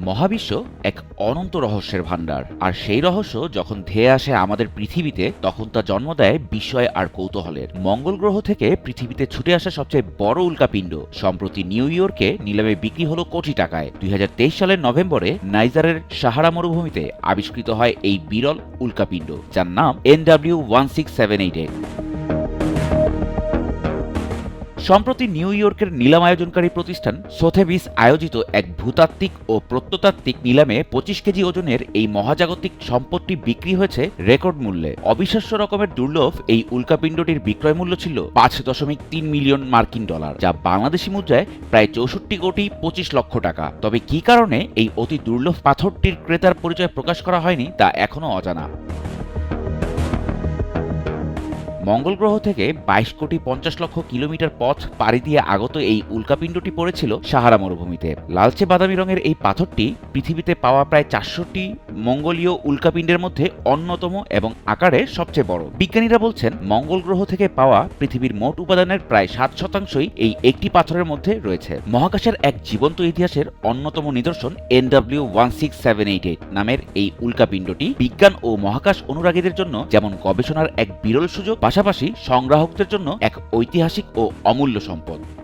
মহাবিশ্ব এক অনন্ত রহস্যের ভাণ্ডার। আর সেই রহস্য যখন ধেয়ে আসে আমাদের পৃথিবীতে, তখন তা জন্ম দেয় বিস্ময় আর কৌতূহলের। মঙ্গল গ্রহ থেকে পৃথিবীতে ছুটে আসা সবচেয়ে বড় উল্কাপিণ্ড সম্প্রতি নিউ ইয়র্কে নিলামে বিক্রি হলো কোটি টাকায়। দুই হাজার তেইশ সালের নভেম্বরে নাইজারের সাহারা মরুভূমিতে আবিষ্কৃত হয় এই বিরল উল্কাপিণ্ড যার নাম NW one six seven eight সম্প্রতি নিউ ইয়র্কের নিলাম আয়োজনকারী প্রতিষ্ঠান সোথেবিস আয়োজিত এক ভূতাত্ত্বিক ও প্রত্নতাত্ত্বিক নিলামে পঁচিশ কেজি ওজনের এই মহাজাগতিক সম্পদটি বিক্রি হয়েছে রেকর্ড মূল্যে। অবিশ্বাস্য রকমের দুর্লভ এই উল্কাপিণ্ডটির বিক্রয় মূল্য ছিল পাঁচ দশমিক তিন মিলিয়ন মার্কিন ডলার, যা বাংলাদেশি মুদ্রায় প্রায় চৌষট্টি কোটি পঁচিশ লক্ষ টাকা। তবে কি কারণে এই অতি দুর্লভ পাথরটির ক্রেতার পরিচয় প্রকাশ করা হয়নি তা এখনও অজানা। মঙ্গল গ্রহ থেকে বাইশ কোটি পঞ্চাশ লক্ষ কিলোমিটার পথ পাড়ি দিয়ে আগত এই উল্কাপিণ্ডটি পড়েছিল সাহারা মরুভূমিতে। লালচে বাদামি রঙের এই পাথরটি পৃথিবীতে পাওয়া প্রায় চারশোটি মঙ্গলীয় উল্কাপিণ্ডের মধ্যে অন্যতম এবং আকারে সবচেয়ে বড়। বিজ্ঞানীরা বলছেন, মঙ্গল গ্রহ থেকে পাওয়া পৃথিবীর মোট উপাদানের প্রায় সাত শতাংশই এই একটি পাথরের মধ্যে রয়েছে। মহাকাশের এক জীবন্ত ইতিহাসের অন্যতম নিদর্শন NW one six seven eight eight নামের এই উল্কাপিণ্ডটি। বিজ্ঞান ও মহাকাশ অনুরাগীদের জন্য যেমন গবেষণার এক বিরল সুযোগ পাশাপাশি সংগ্রাহকদের জন্য এক ঐতিহাসিক ও অমূল্য সম্পদ।